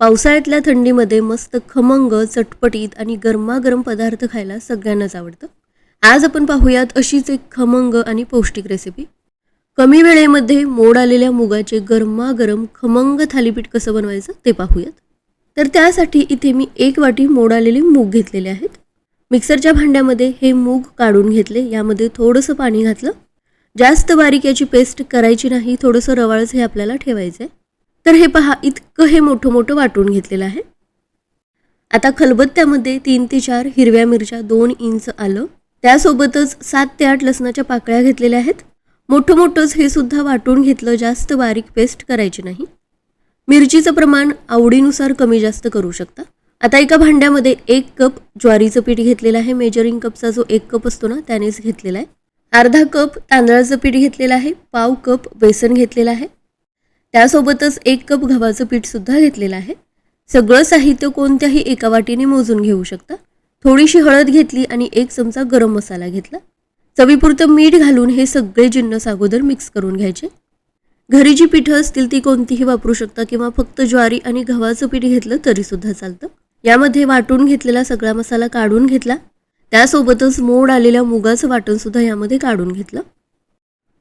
पावसाळ्यातल्या थंडीमध्ये मस्त खमंग चटपटीत आणि गरमागरम पदार्थ खायला सगळ्यांनाच आवडतं. आज आपण पाहूयात अशीच एक खमंग आणि पौष्टिक रेसिपी कमी वेळेमध्ये मोड आलेल्या मुगाचे गरमागरम खमंग थालीपीठ कसं बनवायचं ते पाहूयात. तर त्यासाठी इथे मी एक वाटी मोड आलेले मूग घेतलेले आहेत. मिक्सरच्या भांड्यामध्ये हे मूग काढून घेतले यामध्ये थोडंसं पाणी घातलं. जास्त बारीक याची पेस्ट करायची नाही थोडंसं रवाळच हे आपल्याला ठेवायचं आहे तर हे पहा इतकं हे मोठं मोठं वाटून घेतलेलं आहे. आता खलबत्त्यामध्ये तीन ते चार हिरव्या मिरच्या दोन इंच आलं. त्यासोबतच सात ते आठ लसणाच्या पाकळ्या घेतलेल्या आहेत. मोठं मोठंच हे सुद्धा वाटून घेतलं जास्त बारीक पेस्ट करायची नाही. मिरचीचं प्रमाण आवडीनुसार कमी जास्त करू शकता. आता एका भांड्यामध्ये एक कप ज्वारीचं पीठ घेतलेलं आहे. मेजरिंग कपचा जो एक कप असतो ना त्यानेच घेतलेला आहे. अर्धा कप तांदळाचं पीठ घेतलेलं आहे. पाव कप बेसन घेतलेलं आहे. त्यासोबतच एक कप गव्हाचं पीठसुद्धा घेतलेलं आहे. सगळं साहित्य कोणत्याही एका वाटीने मोजून घेऊ शकता. थोडीशी हळद घेतली आणि एक चमचा गरम मसाला घेतला. चवीपुरतं मीठ घालून हे सगळे जिन्नस अगोदर मिक्स करून घ्यायचे. घरी जी पिठं असतील ती कोणतीही वापरू शकता किंवा फक्त ज्वारी आणि गव्हाचं पीठ घेतलं तरीसुद्धा चालतं. यामध्ये वाटून घेतलेला सगळा मसाला काढून घेतला. त्यासोबतच मोड आलेल्या मुगाचं वाटणसुद्धा यामध्ये काढून घेतलं.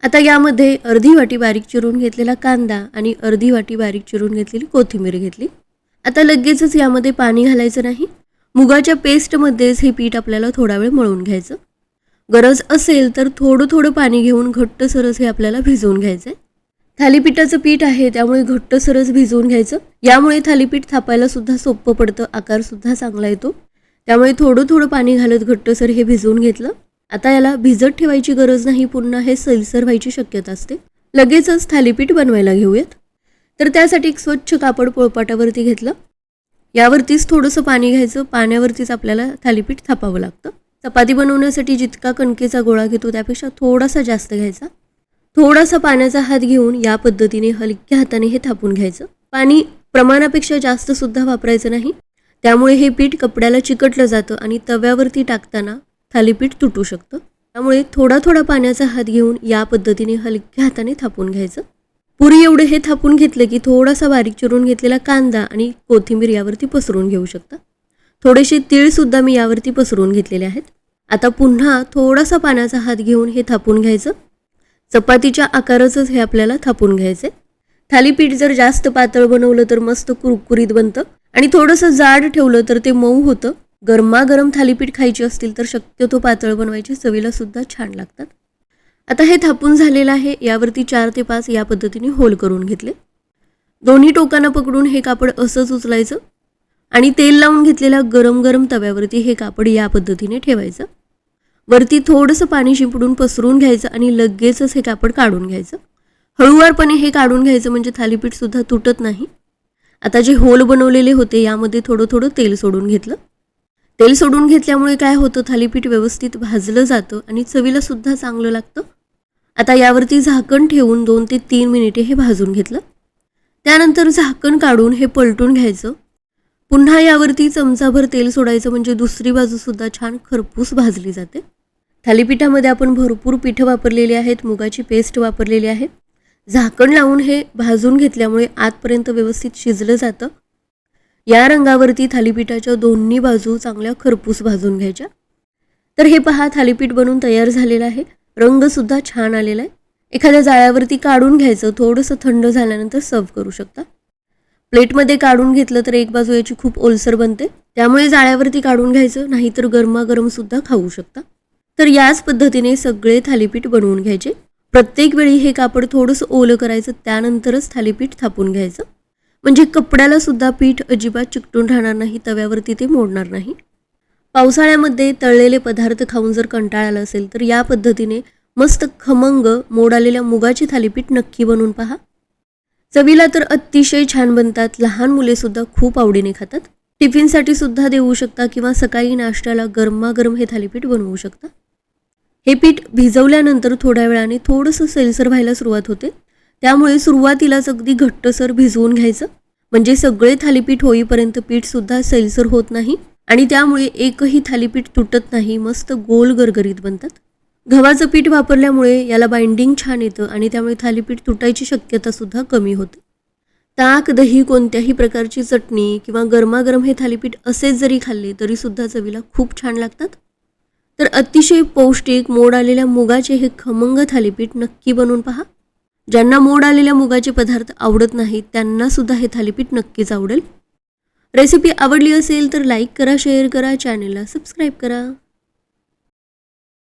आता यामध्ये अर्धी वाटी बारीक चिरून घेतलेला कांदा आणि अर्धी वाटी बारीक चिरून घेतलेली कोथिंबीर घेतली. आता लगेचच यामध्ये पाणी घालायचं नाही. मुगाच्या पेस्टमध्येच हे पीठ आपल्याला थोडा वेळ मळून घ्यायचं. गरज असेल तर थोडं थोडं पाणी घेऊन घट्ट सरस हे आपल्याला भिजवून घ्यायचं आहे थालीपीठाचं पीठ आहे त्यामुळे घट्ट सरस भिजवून घ्यायचं. यामुळे थालीपीठ थापायला सुद्धा सोपं पडतं आकारसुद्धा चांगला येतो. त्यामुळे थोडं थोडं पाणी घालत घट्टसर हे भिजवून घेतलं. आता याला भिजत ठेवायची गरज नाही पुन्हा हे सैलसर व्हायची शक्यता असते. लगेचच थालीपीठ बनवायला घेऊयात. तर त्यासाठी एक स्वच्छ कापड पोळपाटावरती घेतलं. यावरतीच थोडंसं पाणी घ्यायचं. पाण्यावरतीच आपल्याला थालीपीठ थापावं लागतं. चपाती बनवण्यासाठी जितका कणकेचा गोळा घेतो त्यापेक्षा थोडासा जास्त घ्यायचा. थोडासा पाण्याचा हात घेऊन या पद्धतीने हलक्या हाताने हे थापून घ्यायचं. पाणी प्रमाणापेक्षा जास्त सुद्धा वापरायचं नाही. त्यामुळे हे पीठ कपड्याला चिकटलं जातं आणि तव्यावरती टाकताना थालीपीठ तुटू शकतं. त्यामुळे थोडा थोडा पाण्याचा हात घेऊन या पद्धतीने हलक्या हाताने थापून घ्यायचं. पुरी एवढे हे थापून घेतलं की थोडासा बारीक चिरून घेतलेला कांदा आणि कोथिंबीर यावरती पसरून घेऊ शकता. थोडेसे तीळसुद्धा मी यावरती पसरून घेतलेले आहेत. आता पुन्हा थोडासा पाण्याचा हात घेऊन हे थापून घ्यायचं. चपातीच्या आकाराचंच हे आपल्याला थापून घ्यायचं थालीपीठ जर जास्त पातळ बनवलं तर मस्त कुरकुरीत बनतं आणि थोडंसं जाड ठेवलं तर ते मऊ होतं. गरमागरम थालीपीठ खायची असतील तर शक्यतो पातळ बनवायची. चवीला सुद्धा छान लागतात. आता हे थापून झालेलं आहे. यावरती चार ते पाच या पद्धतीने होल करून घेतले. दोन्ही टोकांना पकडून हे कापड असंच उचलायचं आणि तेल लावून घेतलेल्या गरम गरम तव्यावरती हे कापड या पद्धतीने ठेवायचं. वरती थोडंसं पाणी शिंपडून पसरून घ्यायचं आणि लगेचच हे कापड काढून घ्यायचं. हळूवारपणे हे काढून घ्यायचं म्हणजे थालीपीठ सुद्धा तुटत नाही. आता जे होल बनवलेले होते यामध्ये थोडं थोडं तेल सोडून घेतलं. तेल सोडून घेतल्यामुळे काय होतं? थालीपीठ व्यवस्थित भाजलं जातं आणि चवीला सुद्धा चांगलं लागतं. आता यावरती झाकण ठेवून दोन ते तीन मिनिटे हे भाजून घेतलं. त्यानंतर झाकण काढून हे पलटून घ्यायचं. पुन्हा यावरती चमचाभर तेल सोडायचं म्हणजे दुसरी बाजूसुद्धा छान खरपूस भाजली जाते. थालीपीठामध्ये आपण भरपूर पिठं वापरलेली आहेत मुगाची पेस्ट वापरलेली आहे. झाकण लावून हे भाजून घेतल्यामुळे आतपर्यंत व्यवस्थित शिजलं जातं. या रंगावरती थालीपीठाच्या दोन्ही बाजू चांगल्या खरपूस भाजून घ्यायच्या. तर हे पहा थालीपीठ बनून तयार झालेलं आहे. रंगसुद्धा छान आलेला आहे. एखाद्या जाळ्यावरती काढून घ्यायचं थोडंसं थंड झाल्यानंतर सर्व करू शकता. प्लेटमध्ये काढून घेतलं तर एक बाजू याची खूप ओलसर बनते. त्यामुळे जाळ्यावरती काढून घ्यायचं नाहीतर गरमागरम सुद्धा खाऊ शकता. तर याच पद्धतीने सगळे थालीपीठ बनवून घ्यायचे. प्रत्येक वेळी हे कापड थोडंसं ओलं करायचं त्यानंतरच थालीपीठ थापून घ्यायचं. म्हणजे कपड्याला सुद्धा पीठ अजिबात चिकटून राहणार नाही तव्यावरती ते मोडणार नाही. पावसाळ्यामध्ये तळलेले पदार्थ खाऊन जर कंटाळाला असेल तर या पद्धतीने मस्त खमंग मोड आलेल्या मुगाची थालीपीठ नक्की बनवून पहा. चवीला तर अतिशय छान बनतात लहान मुलेसुद्धा खूप आवडीने खातात. टिफिनसाठी सुद्धा देऊ शकता किंवा सकाळी नाश्त्याला गरमागरम हे थालीपीठ बनवू शकता. हे पीठ भिजवल्यानंतर थोड्या वेळाने थोडंसं सेलसर व्हायला सुरुवात होते. त्यामुळे सुरुवातीलाच अगदी घट्टसर भिजवून घ्यायचं. म्हणजे सगळे थालीपीठ होईपर्यंत पीठ सुद्धा सैलसर होत नाही आणि त्यामुळे एकही थालीपीठ तुटत नाही मस्त गोल गरगरीत बनतात. गव्हाचं पीठ वापरल्यामुळे याला बाइंडिंग छान येतं आणि त्यामुळे थालीपीठ तुटायची शक्यता सुद्धा कमी होते. ताक दही कोणत्याही प्रकारची चटणी किंवा गरमागरम हे थालीपीठ असेच जरी खाल्ले तरीसुद्धा चवीला खूप छान लागतात. तर अतिशय पौष्टिक मोड आलेल्या मुगाचे हे खमंग थालीपीठ नक्की बनवून पहा. ज्यांना मोड आलेल्या मुगाचे पदार्थ आवडत नाहीत त्यांना सुद्धा हे थालीपीठ नक्कीच आवडेल. रेसिपी आवडली असेल तर लाईक करा शेअर करा चॅनेलला सबस्क्राईब करा.